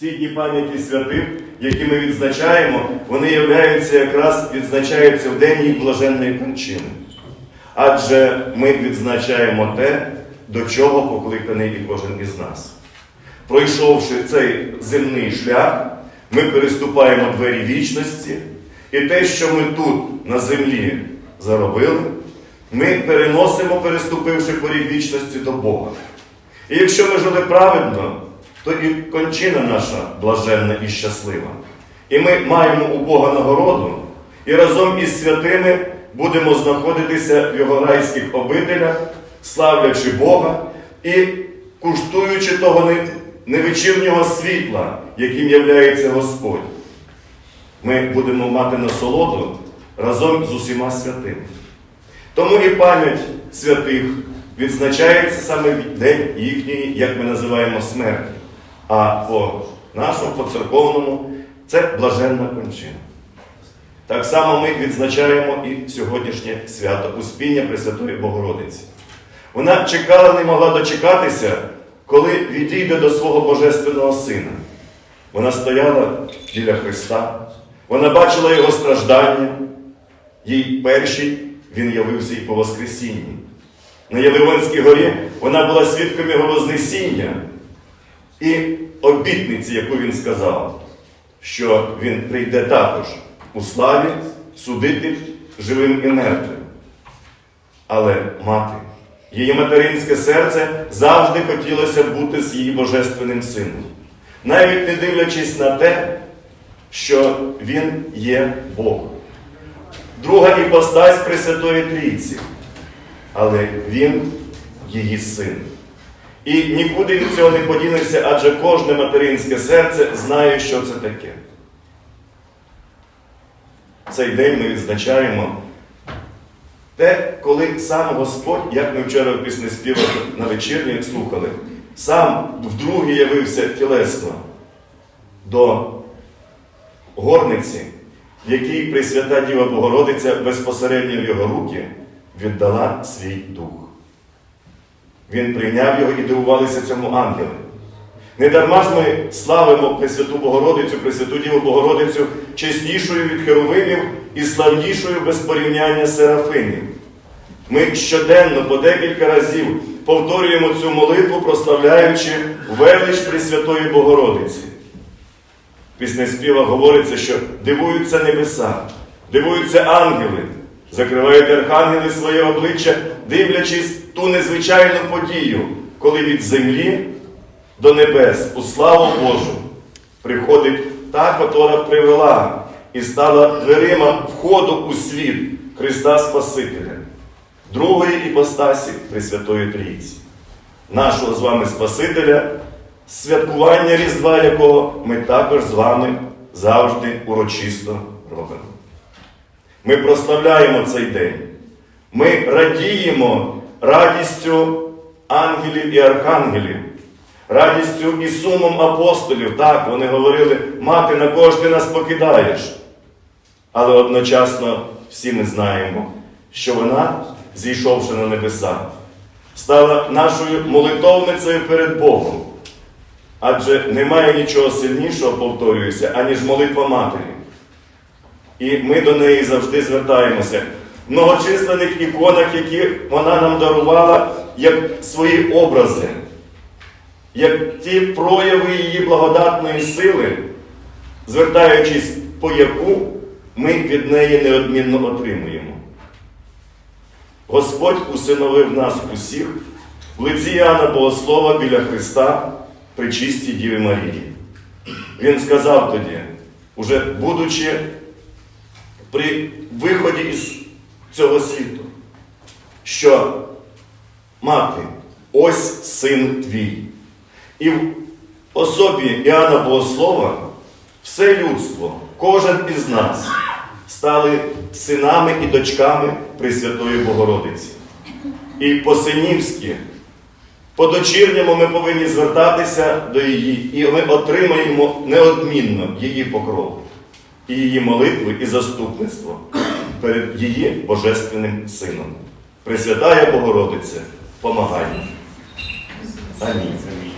Всі дні пам'яті святих, які ми відзначаємо, вони являються якраз відзначаються в день їх блаженної кончини. Адже ми відзначаємо те, до чого покликаний і кожен із нас. Пройшовши цей земний шлях, ми переступаємо двері вічності, і те, що ми тут, на землі, заробили, ми переносимо, переступивши поріг вічності до Бога. І якщо ми жили праведно, то і кончина наша блаженна і щаслива. І ми маємо у Бога нагороду, і разом із святими будемо знаходитися в його райських обителях, славлячи Бога і куштуючи того не- невечірнього світла, яким являється Господь. Ми будемо мати насолоду разом з усіма святими. Тому і пам'ять святих відзначається саме в день їхньої, як ми називаємо, смерті. А по нашому, по церковному, це блаженна кончина. Так само ми відзначаємо і сьогоднішнє свято Успіння Пресвятої Богородиці. Вона чекала, не могла дочекатися, коли відійде до свого Божественного Сина. Вона стояла біля Христа, вона бачила Його страждання, їй першій він явився і по Воскресінні. На Єливонській горі вона була свідком Його Вознесіння і обітниці, яку він сказав, що він прийде також у славі судити живим і мертвим. Але мати, її материнське серце завжди хотілося бути з її божественним сином, навіть не дивлячись на те, що він є Бог. Друга іпостась Пресвятої Трійці, але він її син. І нікуди від цього не подінешся, адже кожне материнське серце знає, що це таке. Цей день ми відзначаємо те, коли сам Господь, як ми вчора в пісні співах на вечірні слухали, сам вдруге явився тілесно до горниці, якій Пресвята Діва Богородиця безпосередньо в його руки віддала свій дух. Він прийняв його і дивувалися цьому ангели. Не дарма ж ми славимо Пресвяту Богородицю, Пресвяту Діву Богородицю чеснішою від херовимів і славнішою без порівняння серафимів. Ми щоденно по декілька разів повторюємо цю молитву, прославляючи велич Пресвятої Богородиці. В піснеспівах говориться, що дивуються небеса, дивуються ангели, закривають архангели своє обличчя, дивлячись ту незвичайну подію, коли від землі до небес у славу Божу приходить та, котра привела і стала дверима входу у світ Христа Спасителя, другої іпостасі Пресвятої Трійці, нашого з вами Спасителя, святкування Різдва, якого ми також з вами завжди урочисто робимо. Ми прославляємо цей день. Ми радіємо радістю ангелів і архангелів, радістю і сумом апостолів. Так, вони говорили, мати, на кого ти нас покидаєш? Але одночасно всі ми знаємо, що вона, зійшовши на небеса, стала нашою молитовницею перед Богом. Адже немає нічого сильнішого, повторююся, аніж молитва Матері. І ми до неї завжди звертаємося. В многочисленних іконах, які вона нам дарувала, як свої образи, як ті прояви її благодатної сили, звертаючись по яку ми від неї неодмінно отримуємо. Господь усиновив нас усіх в лиці Іоанна Богослова біля Христа при чистій Діві Марії. Він сказав тоді, уже будучи при виході із цього світу, що мати, ось син твій. І в особі Іоанна Богослова все людство, кожен із нас стали синами і дочками Пресвятої Богородиці. І по-синівськи, по-дочірньому ми повинні звертатися до її, і ми отримаємо неодмінно її покров, і її молитви і заступництво перед її Божественним Сином. Пресвятая Богородице, помагай. Амінь.